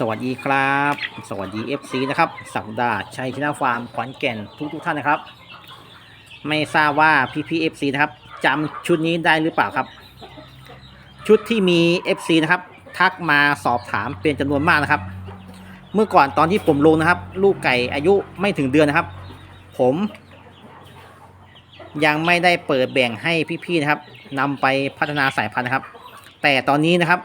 สวัสดีครับ สวัสดี FC นะครับ สักดาห์ชัยชนะฟาร์มขอนแก่นทุกทุกท่านนะครับ ไม่ทราบว่าพี่พี่ FC นะครับจำชุดนี้ได้หรือเปล่าครับ ชุดที่มี FC นะครับ ทักมาสอบถามเป็นจำนวนมากนะครับ เมื่อก่อนตอนที่ผมลงนะครับ ลูกไก่อายุไม่ถึงเดือนนะครับ ผม ยังไม่ได้เปิดแบ่งให้พี่ๆนะครับนำไปพัฒนาสายพันธุ์นะครับ แต่ตอนนี้นะครับ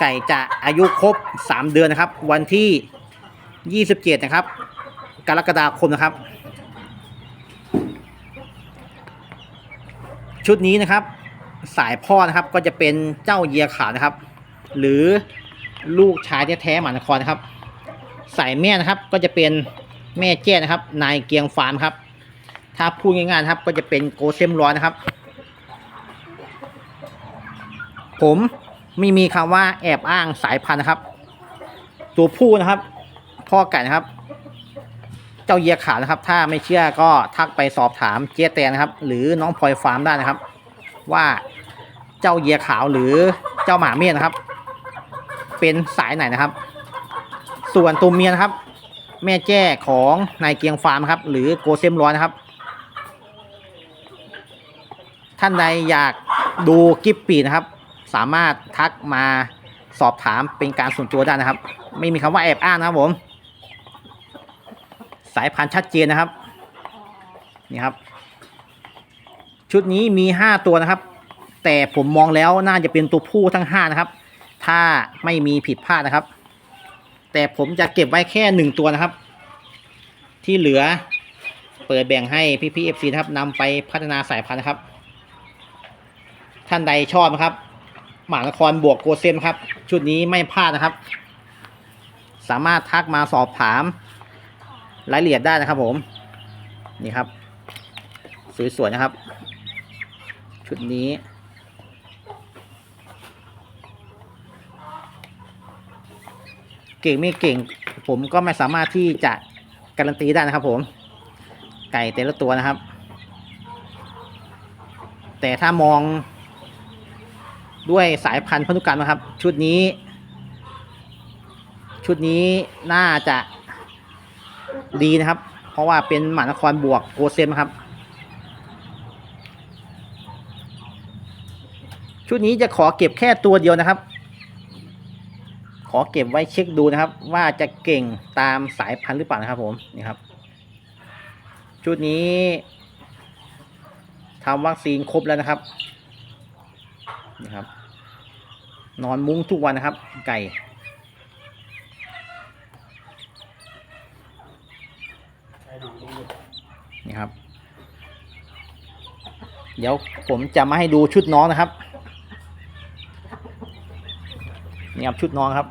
ไก่จะอายุครบ 3 เดือนนะครับ วันที่ 27 นะครับ กรกฎาคมนะครับ ชุดนี้นะครับ สายพ่อนะครับก็จะเป็นเจ้าเยียขาวนะครับ หรือลูกชายแท้ๆหมานครนะครับ สายแม่นะครับก็จะเป็นแม่แจ้นะครับ นายเกียงฟาร์มครับ ถ้าพูดง่ายๆครับ ก็จะเป็นโกเซมร้อยนะครับ ผม ไม่มีคำว่าแอบอ้างสายพันธุ์นะครับ ตัวผู้นะครับพ่อไก่นะครับ เจ้าเยียขาวนะครับ ถ้าไม่เชื่อก็ทักไปสอบถามเจ๊แตนนะครับ หรือน้องพลอยฟาร์มได้นะครับ ว่าเจ้าเยียขาวหรือเจ้าหมาเมียนะครับ เป็นสายไหนนะครับ ส่วนตัวเมียนะครับ แม่แจ้ของนายเกียงฟาร์มครับ หรือโกเซมร้อยนะครับ ท่านใดอยากดูกิฟปีนะครับ สามารถทักมาสอบถามเป็นการส่วนตัวได้นะครับ ไม่มีคำว่าแอบอ้างนะครับผม สายพันธุ์ชัดเจนนะครับ นี่ครับ ชุดนี้มี5ตัวนะครับ แต่ผมมองแล้วน่าจะเป็นตัวผู้ทั้ง5นะครับ ถ้าไม่มีผิดพลาดนะครับ แต่ผมจะเก็บไว้แค่หนึ่งตัวนะครับ ที่เหลือเปิดแบ่งให้พี่พีเอฟซีนะครับนำไปพัฒนาสายพันธุ์นะครับ ท่านใดชอบนะครับ หมานครบวกโกเซมครับ ชุดนี้ไม่พลาดนะครับ สามารถทักมาสอบถามรายละเอียดได้นะครับผม นี่ครับ สวยๆนะครับ ชุดนี้ เก่งไม่เก่ง ผมก็ไม่สามารถที่จะการันตีได้นะครับผม ไก่แต่ละตัวนะครับ แต่ถ้ามอง ด้วยสายพันธุ์พันธุกรรมนะครับ ชุดนี้ ชุดนี้น่าจะดีนะครับ เพราะว่าเป็นหมานครบวกโกเซมครับ ชุดนี้จะขอเก็บแค่ตัวเดียวนะครับ ขอเก็บไว้เช็คดูนะครับ ว่าจะเก่งตามสายพันธุ์หรือเปล่านะครับ ผมนี่ครับ ชุดนี้ทำวัคซีนครบแล้วนะครับ นี่ครับ นอนมุ้งทุกวันนะครับ ไก่นี่ครับ เดี๋ยวผมจะมาให้ดูชุดน้องนะครับนี่ครับชุดน้องครับ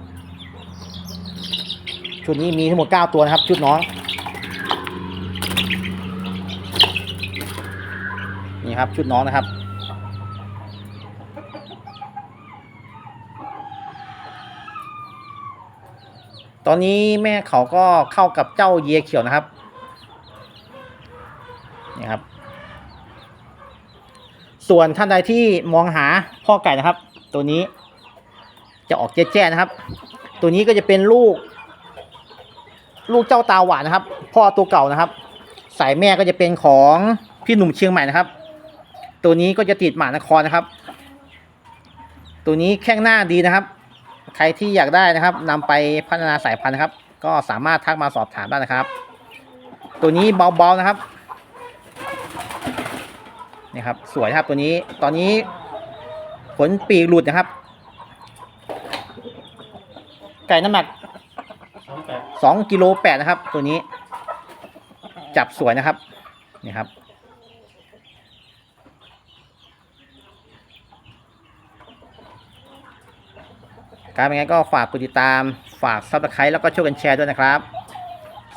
ชุดนี้มีทั้งหมด9ตัวนะครับ ชุดน้องนี่ครับชุดน้องนะครับ ตอนนี้แม่เขาก็เข้ากับเจ้าเยียเขียวนะครับนี่ครับ ส่วนท่านใดที่มองหาพ่อไก่นะครับ ตัวนี้จะออกแจ้ๆนะครับ ตัวนี้ก็จะเป็นลูก ลูกเจ้าตาหวานนะครับ พ่อตัวเก่านะครับ สายแม่ก็จะเป็นของพี่หนุ่มเชียงใหม่นะครับ ตัวนี้ก็จะติดหมานครนะครับ ตัวนี้แข้งหน้าดีนะครับ ใครที่อยากได้นะครับนำไปพัฒนาสายพันธุ์นะครับ ก็สามารถทักมาสอบถามได้นะครับ ตัวนี้เบาๆนะครับนี่ครับสวยนะครับตัวนี้ตอนนี้ขนปีกหลุดนะครับ ไก่น้ำหนักสองกิโลแปดนะครับ ตัวนี้ จับสวยนะครับนี่ครับ การเป็นไงก็ฝากกดติดตามฝากซับสไครต์แล้วก็ช่วยกันแชร์ด้วยนะครับ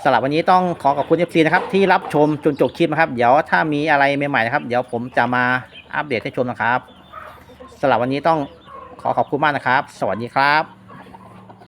สำหรับวันนี้ต้องขอขอบคุณ FC นะครับที่รับชมจนจบคลิปนะครับ เดี๋ยวถ้ามีอะไรใหม่ๆนะครับ เดี๋ยวผมจะมาอัปเดตให้ชมนะครับสำหรับวันนี้ต้องขอขอบคุณมากนะครับ สวัสดีครับ